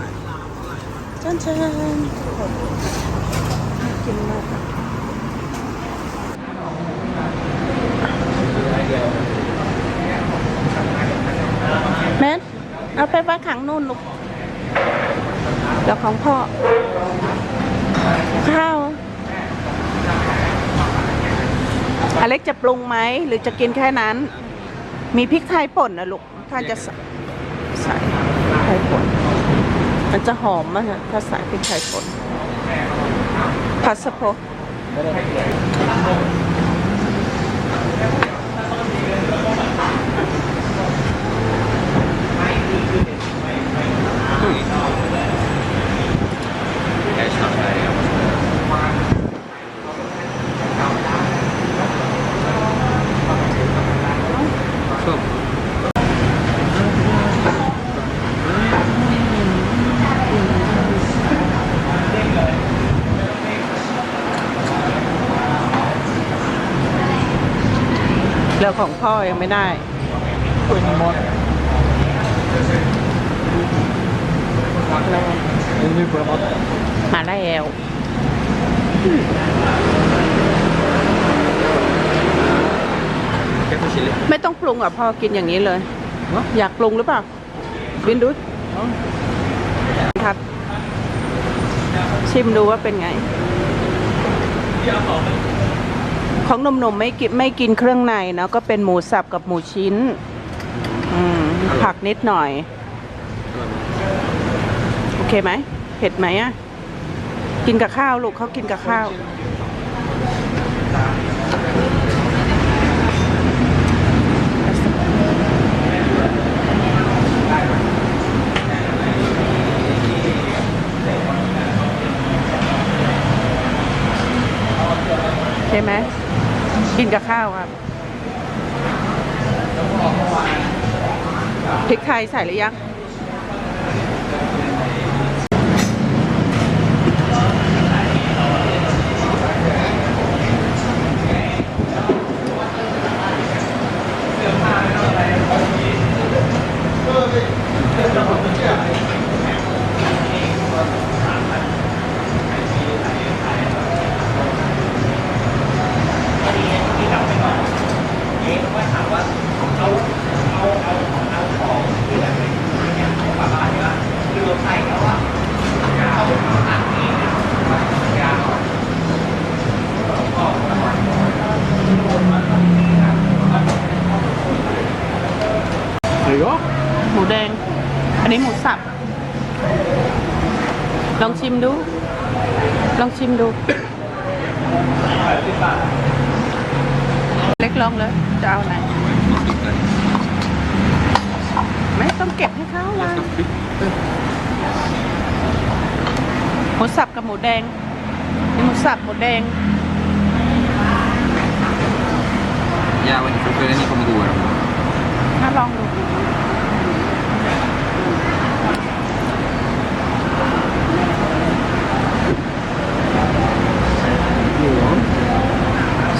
มาจ้านจ้านโอ้โหน่ากินมากแมนเอาไปไว้ขังนู่นลูกเดี๋ยวของพ่อ ข้าว อเล็กจะปรุงไหม หรือจะกินแค่นั้น มีพริกไทยป่นนะลูก ถ้าจะใส่ใส่พริกไทยป่น มันจะหอมมากอะถ้าใส่พริกไทยป่นผัดสะโพ พ่อยังไม่ได้มาแล้วไม่ต้องปรุงอะพ่อกินอย่างนี้เลย อยากปรุงหรือเปล่าวินดูครับ ชิมดูว่าเป็นไง ของหนมๆไม่กินไม่กินเครื่องในเนาะก็เป็นหมูสับกับหมูชิ้น อืมผักนิดหน่อย โอเคไหมเผ็ดไหมอะ กินกับข้าวลูกเขากินกับข้าว ใช่ไหม กินกับข้าวครับพริกไทยใส่หรือยัง Ja. หมูแดง อันนี้หมูสับ ลองชิมดู ลองชิม ดู เล็กลองเลยจะเอาไหน ไม่ต้องเก็บให้เขาวางหมูสับกับหมูแดงนี่หมูสับหมูแดง Ja, wat ik wil niet komen door. ถ้าลองดู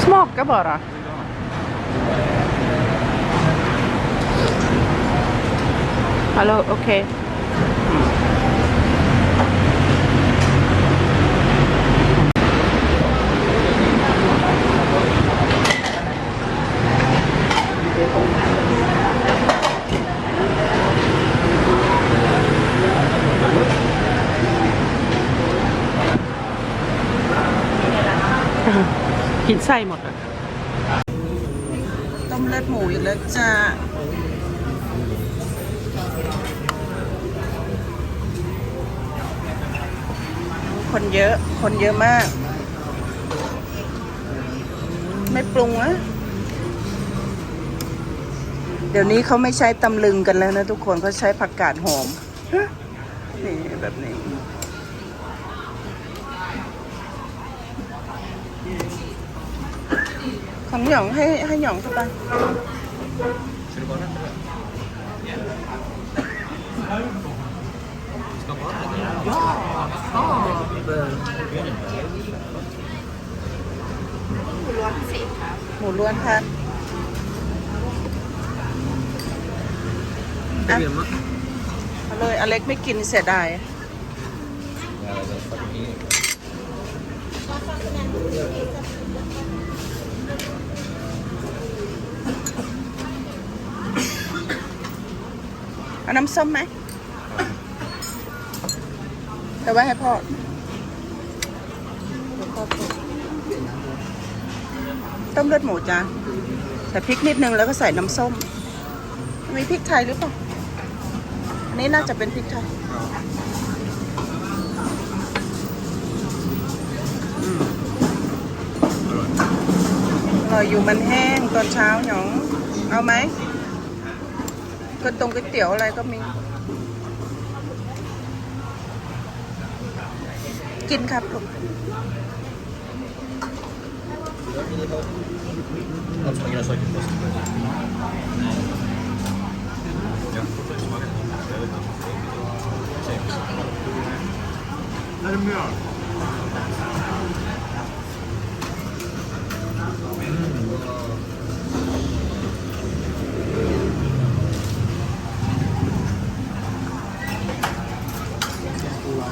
Smaka bara. Hallå, okej. Okay. กินไส้หมดอะต้มเลือดหมูอีกแล้วจ้าคนเยอะ คนเยอะมาก ไม่ปรุงนะเดี๋ยวนี้เขาไม่ใช้ตำลึงกันแล้วนะทุกคนเขาใช้ผักกาดหอมนี่แบบนี้ ของหยองให้ให้หยองเข้าไป หมูล้วนค่ะอะเอาเลยอเล็กไม่กินเสียดาย เอาน้ำส้มไหมเอาไว้ให้พ่อต้มเลือดหมูจ้าใส่พริกนิดนึงแล้วก็ใส่น้ำส้ม มีพริกไทยหรือเปล่าอันนี้น่าจะเป็นพริกไทยอืมอร่อยอยู่มันแห้งตอนเช้าหยอง เอาไหม ก็ตรงก๋วยเตี๋ยวอะไรก็มี กินครับลูก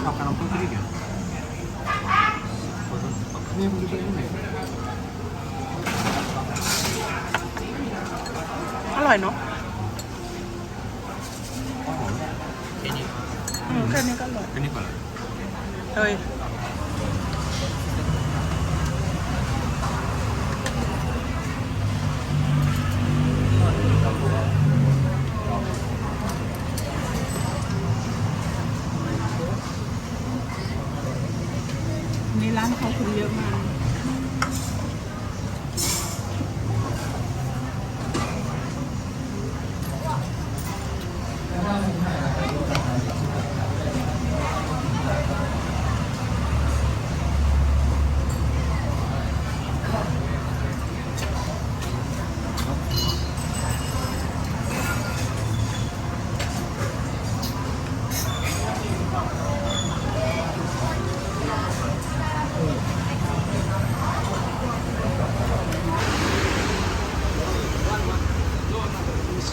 Makan apa tadi kan? Ini yang begitu ini. อร่อยเนาะ อืมแค่นี้ก็อร่อย Ini apa? เฮ้ย นี่ร้านเขาคนเยอะมาก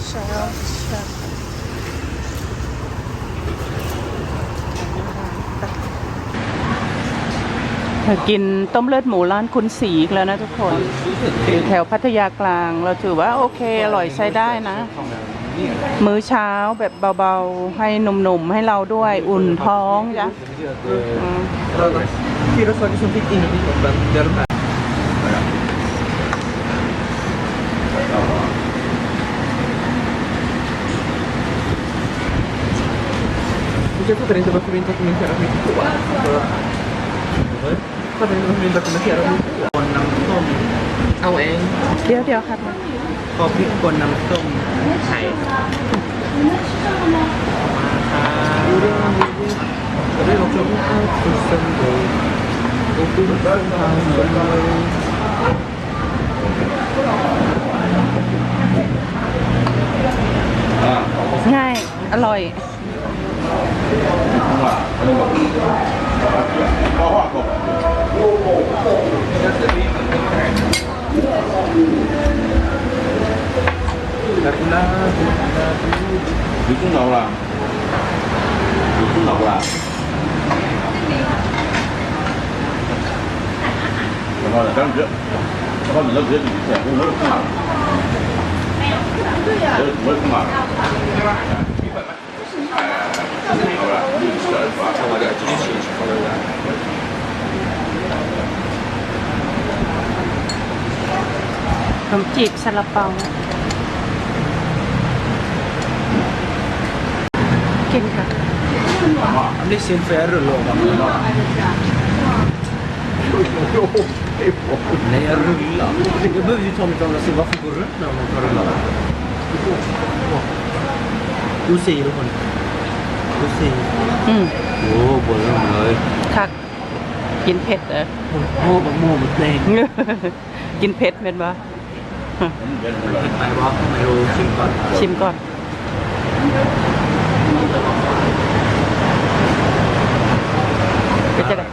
เช้าเช้า กินต้มเลือดหมูร้านคุณสีอีกแล้วนะทุกคนอยู่แถวพัทยากลาง เราถือว่าโอเคอร่อยใช้ได้นะ มื้อเช้าแบบเบาๆ ให้หนุ่มๆ ให้เราด้วยอุ่นท้องจ้ะคุณจะพูดถึงตัวแบบเป็นตัวคุณเป็นตัวคุณ Kon น้ำส้มเอาเองเดี๋ยวเดี๋ยวครับขอพริกป่นน้ำส้มไข่ดูเรื่องนี้จะได้ลงชมเอาคุณสมบูรณ์ดูคุณสมบูรณ์ง่าย อร่อย đặt đá vị cũng đầu làm vị cũng đầu làm rồi là đang rượu có mình lớp thì sẽ không lớp không làm mới không làm 我这今天请好了。 ขนมจีบซาลาเปา กินค่ะ Det är sin färre låda. Nej, jag rullar. Jag behöver ju ta mitt andra se varför går rött när man tar rullar. Du säger hon. Du säger. อืม Åh, bollen เลยค่ะกินเผ็ดเหรอโอ้บักโม่มันแดงกินเผ็ดเป็นปะไปวะไม่รู้ชิมก่อน ชิมก่อนก็จะได้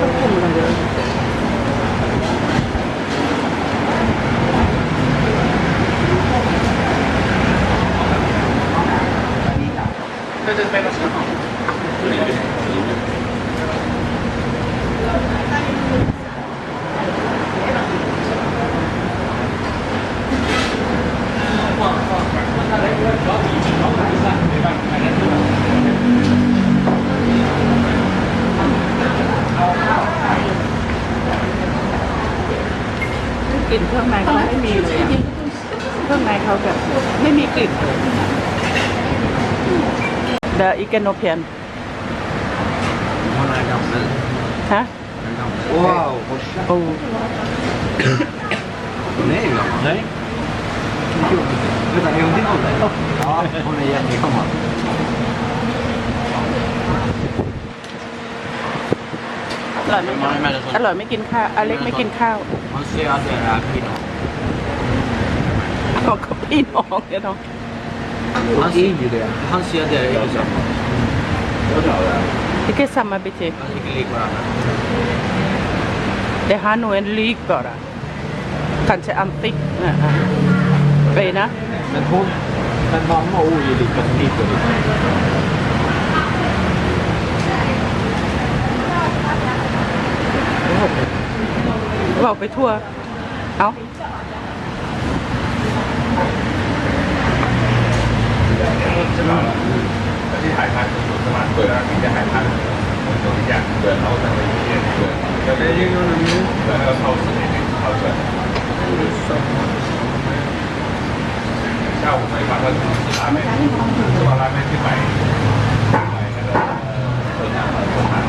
ต้องปรุงอะไรเยอะ เกลิ่นเครื่องในเขาไม่มีเลยเครื่องในเขาแบบไม่มีกลิ่นเลย The Ethiopian Hon är gammal. ฮะ Wow, vad โอ้ Hon är ju gammal. Nej. Vänta, är hon din ålder? Ja, hon är jättegammal. อร่อยไหมไม่ไม่ได้สนอร่อยไม่กินข้าวอเล็กไม่กินข้าว Han ser att det är kvinnor. ของกับพี่น้องเนี่ยเนาะ Hans, hans kjede er ikke sammen. Ikke samme butikk. Ikke lik hverandre. Det er har noen lik bare. Kanskje antikk. Beina. Men hon, men mamma och är lika split och lika. Er Vào cái thua. Không. ราไปทั่วเอ้าที่ถ่ายภาพสมาร์ทเปิดแล้วที่จะถ่ายภาพตัวอยางเปิดเขาตั้งแต่ที่เรียเปิดแล้วได้ยังไงนี่เปิดแล้วเขาเสนอเขาเสนเช่าไปฟังว่าร้านแม่ตัวร้านแม่ที่ไปไปแล้วก็เปิดหน้าเปิดผ่าน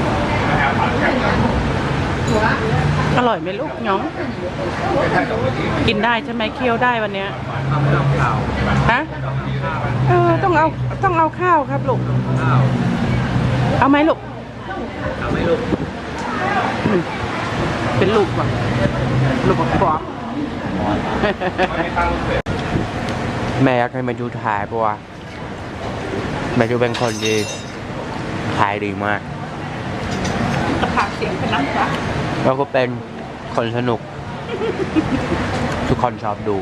ไม่ให้ผ่านแค่นั้น อร่อยไหมลูกน้องไม่ใช่กับเมื่อกี้กินได้ใช่ไหมเคี้ยวได้วันเนี้ย Han vill ha ข้าวฮะเออต้องเอาต้องเอาข้าวครับลูกข้าวเอาไหมลูกเอาไหม่ลูกอืมเป็นลูกก่อนลูกบอกไม่ตั้งเสร็จแม่อยากให้มาดูถ่ายเพราะว่าแม่ดูเป็นคนดีถ่ายดีมากขาดเสียงเป็นน้ำจ้ะ แล้วก็เป็นคนสนุก ทุกคนชอบดู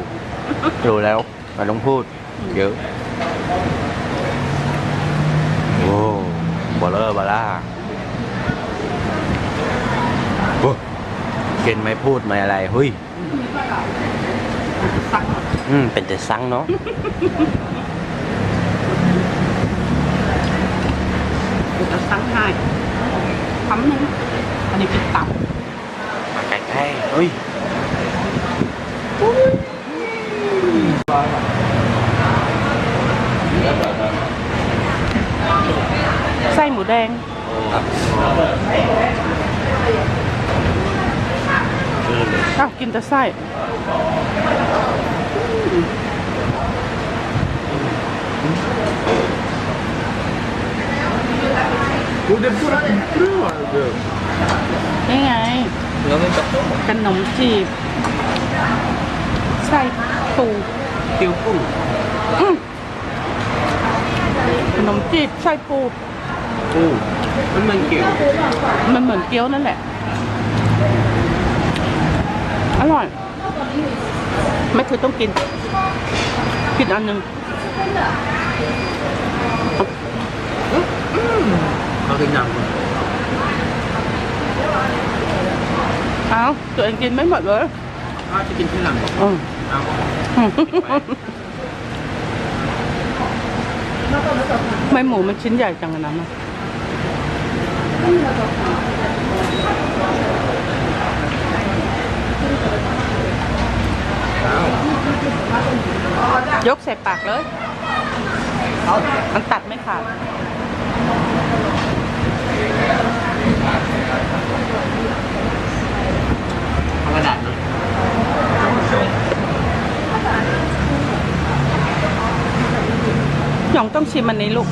ดูแล้วไมันต้องพูด เยอะ โอ้บอเลอร์บาล่าโอ้กินไม่พูดไม่อะไรเฮ้ยอืมเป็นแต่ซังเนาะจะสั่งให้คำหนึงอันนี้เป็นตับ มาใกล้ๆเฮ้ยไส้หมูแดงอ้าวกินแต่ไส้ Jo, det är bara bra du. นี่ไง Jag vet inte. ขนมจีบไส้ปู Tillfon. อื้อขนมจีบไส้ปู Oh. Men men kul. มันเหมือนเกี๊ยวนั่นแหละ อร่อย ไม่คือต้องกิน กินอันหนึ่ง Har du namn? เอาตัวเองกินไม่หมดเลย Ja, jag tycker till namn. อืม Ja. ไม่หมูมันชิ้นใหญ่จังอะนะมันยกใส่ปากเลย มันตัดไม่ขาด Har du namn? หยองต้องชิมอันนี้ลูก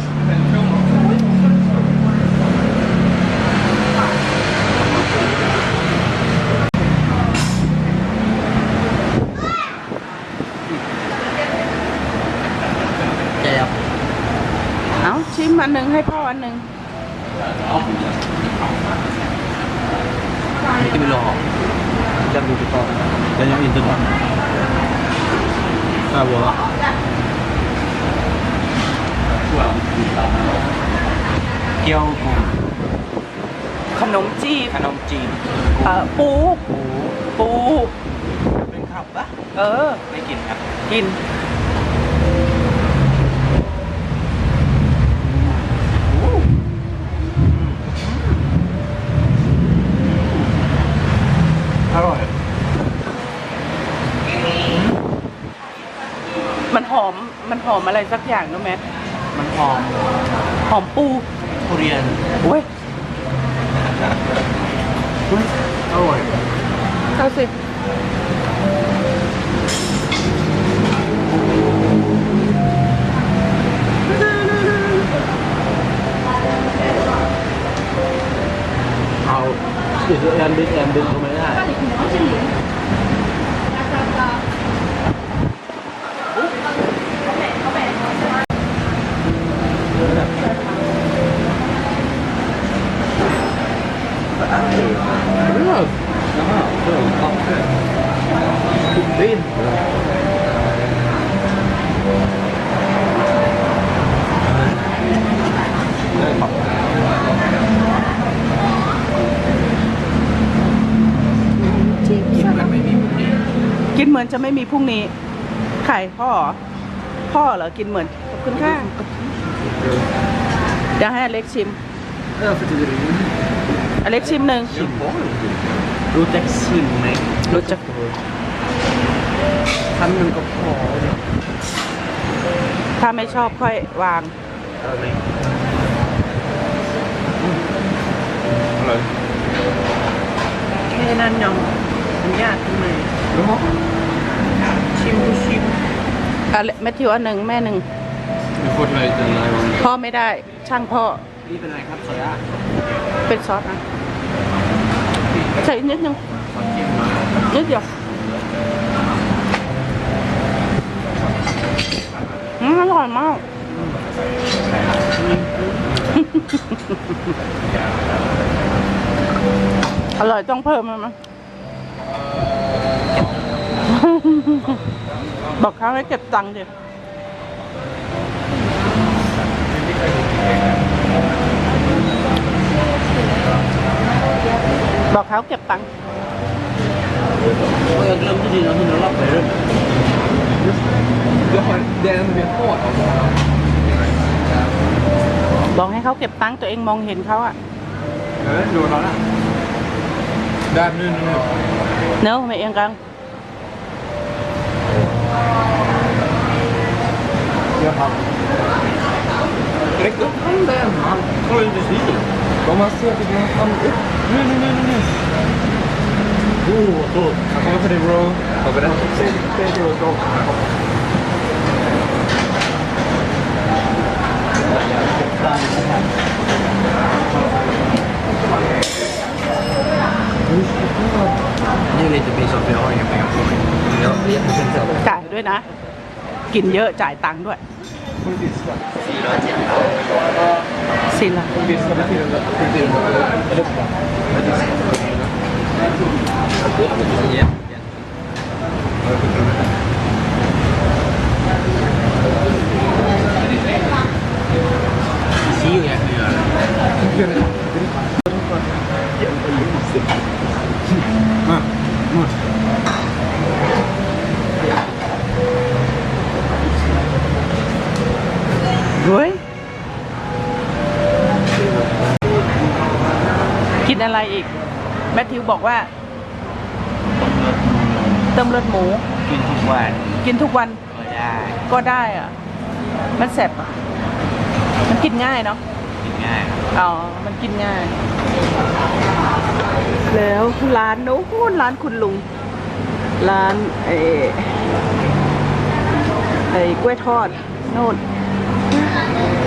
Jaja. เอาชิมอันหนึ่งให้พ่อินอร่อย มันหอม มันหอมอะไรสักอย่างรู้ไหมมันหอมหอมปูทุเรียนโอ้ย อุ๊ยอร่อยเก้าสิบ อีกแอนดิสแอนดิสก็ไม่ได้ดิน ไม่มีพรุ่งนี้ไข่พ่อเหรอพ่อเหรอกินเหมือนขอบคุณค่ะเดี๋ยวให้อเล็กชิม Ja, för det är อเล็กชิมหนึ่ง รู้จักชิมไหมรู้จักคำหนึ่งก็พอถ้าไม่ชอบค่อยวางเอาไหมอะไรแค่นั้นยังมันยากทำไม ชิมก็ชิมอเล็กแมทธิวอันหนึ่งแม่หนึ่งมีคนอะไรจะอะไรวะพ่อไม่ได้ช่างพ่อนี่เป็นไรครับโซดาเป็นซอสนะใส่นิดนึงขอชิมหน่อยนิดเดียวอืมอร่อยมาก อร่อยต้องเพิ่มมันไหม บอกเขาให้เก็บตังค์ดิบอกเขาเก็บตังค์ Och jag glömde dina hundralappar. Du har den vi har alltså. บอกให้เขาเก็บตังค์ตัวเองมองเห็นเขาอะ Nej, du har den. Där nu, nu, nu. เนอะไม่เองกัง Räck upp handen! Han kollar inte styr. Om man ser till din hand upp. Nu, nu, nu, nu, nu. Åh, oh, Han kommer för dig bro. Har vi rätt? Säg säg till oss då. Nu är det lite pinsamt för jag har inga pengar på mig. Jag vet inte ens. จ่ายด้วยนะ กินเยอะจ่ายตังค์ด้วย Sila. See you yeah. Kan göra det. Mm. เฮ้ยกินอะไรอีก แมทธิวบอกว่า เติมเลือดหมู กินทุกวันกินทุกวันก็ได้ ก็ได้อะมันแสบอะมันกินง่ายเนาะกินง่าย อ๋อ มันกินง่าย แล้วร้านโน้นร้านคุณลุง ร้านไอ้ไอ้กล้วยทอดโน่น เ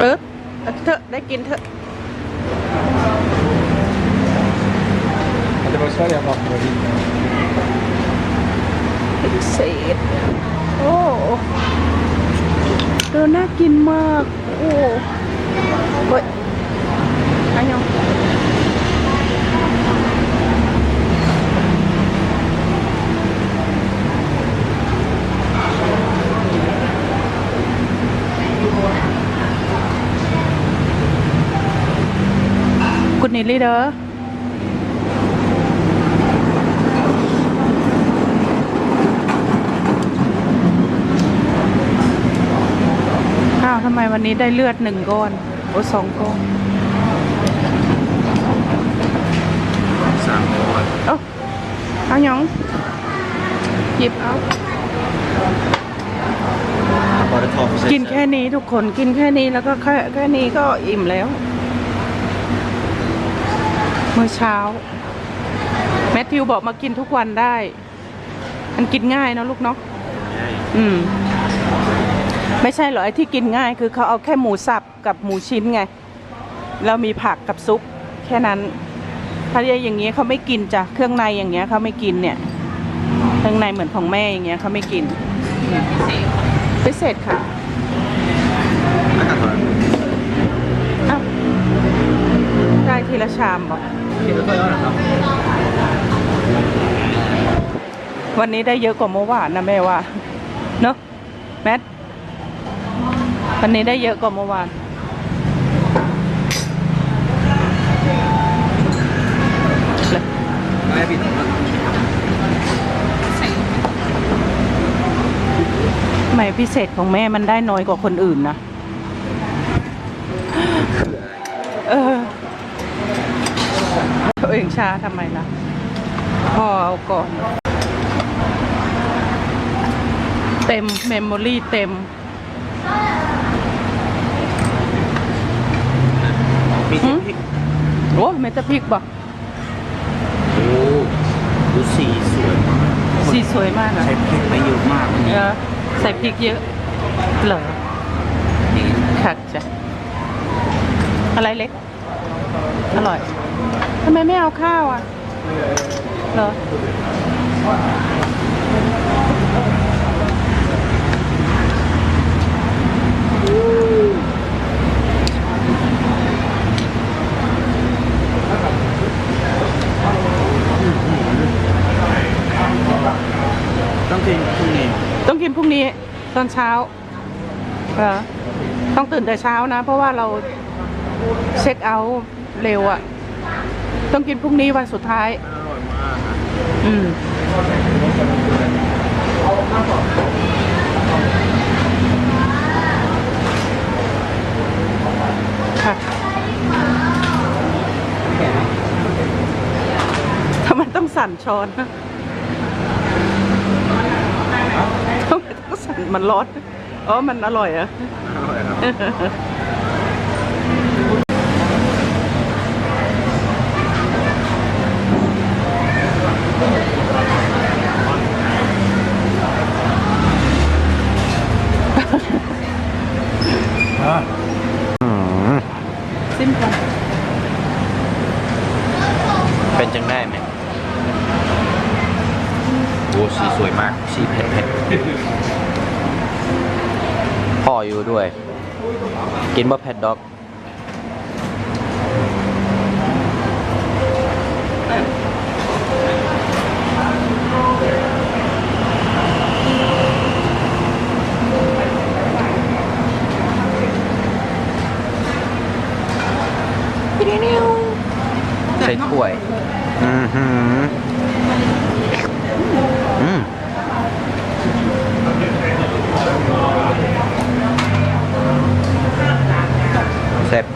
ออเอาเถอะได้กินเถอะ Det var i Sverige jag var på dit. พิเศษ โอ้เออน่ากินมาก โอ้ เฮ้ยอันยังคุณนิลลี่เด้อ อ้าวทำำไมวันนี้ได้เลือดหนึ่งก้อน โอ้สองก้อนสามคนเอ้าเอาหยองหยิบเอาบอร์ดทอมกินแค่นี้ทุกคนกินแค่นี้แล้วก็แค่แค่นี้ก็อิ่มแล้ว เมื่อเช้า แมทธิวบอกมากินทุกวันได้ มันกินง่ายเนอะลูกเนาะอืม ไม่ใช่เหรอไอ้ที่กินง่ายคือเขาเอาแค่หมูสับกับหมูชิ้นไง แล้วมีผักกับซุปแค่นั้น ถ้าอย่างเงี้ยเขาไม่กินจ้ะเครื่องในอย่างเงี้ยเขาไม่กินเนี่ยเครื่องในเหมือนของแม่อย่างเงี้ยเขาไม่กินพิเศษค่ะแล้วกันเหรออ้าวได้ทีละชามบอกกินแล้วก็ย้อนนะครับวันนี้ได้เยอะกว่าเมื่อวานนะแม่ว่าเนอะแมท วันนี้ได้เยอะกว่าเมื่อวานไม่ผิดหรอกทำไมพิเศษของแม่มันได้น้อยกว่าคนอื่นนะ เออตัวเองช้าทำไมล่ะพ่อเอาก่อน เต็ม เมมโมรี่เต็ม มีหืมพริกโอ้เมตาพริกบอกโอ้ดูสีสวยมากสีสวยมากอะใช้พริกไปเยอะมากเออใส่พริกเยอะเหรอนี่ค่ะจ้ะอะไรเล็ก อร่อยทำไมไม่เอาข้าวอะเหรอต้องกินพรุ่งนี้ ต้องกินพรุ่งนี้ ตอนเช้าเหรอต้องตื่นแต่เช้านะ เพราะว่าเราเช็คเอาท์เร็วอะ่ะ ต้องกินพรุ่งนี้วันสุดท้ายอร่อยมากอืมค่ะทำไมต้องสั่นช้อนนะทำไมันร้อนอ๋อมันอร่อยอะอร่อยครับ อืม ซิมกัน เป็นจังได้ไหมโอ้สีสวยมาก สีเผ็ดเผ็ดพ่ออยู่ด้วย กินบ่เผ็ดดอก ใส่ถ้วย อือหืออืม เสร็จ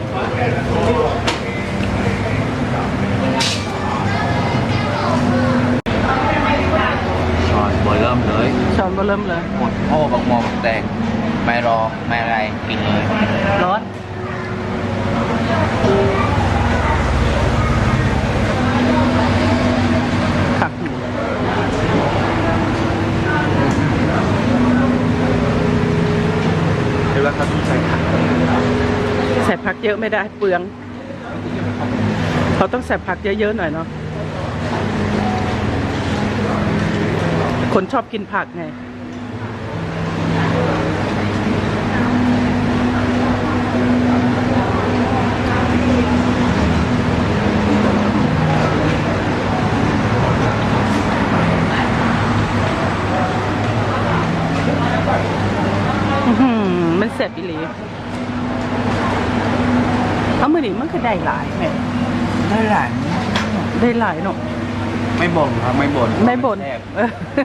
ช้อนบอลเริ่มเลย ช้อนเบอร์เริ่มเลย หมดโอ้บักมอบักแตงไม่รอ ไม่อะไร กินเลย ร้อน ผักหมู เดี๋ยวเราต้องใส่ผัก ใส่ผักเยอะ ไม่ได้เปลือง เขาต้องใส่ผักเยอะๆหน่อยเนาะคนชอบกินผักไง อื้อหือมันเสร็จอีหลีเอามือนี้มันคือได้หลายแม่ ได้หลาย ได้หลายเนาะ ไม่บ่นครับไม่บ่นไม่บ่น แซ่